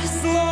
just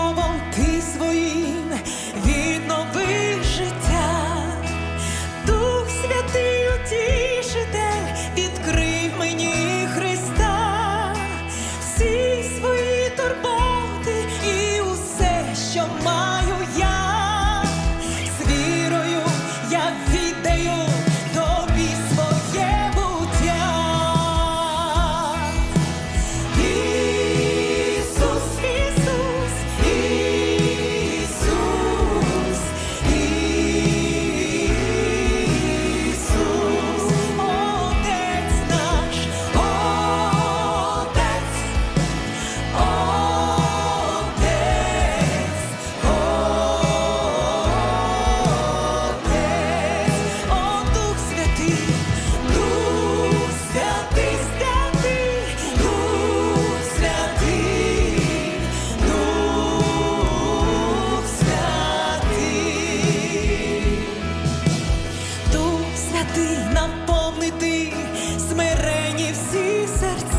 наповнити смирені всі серця.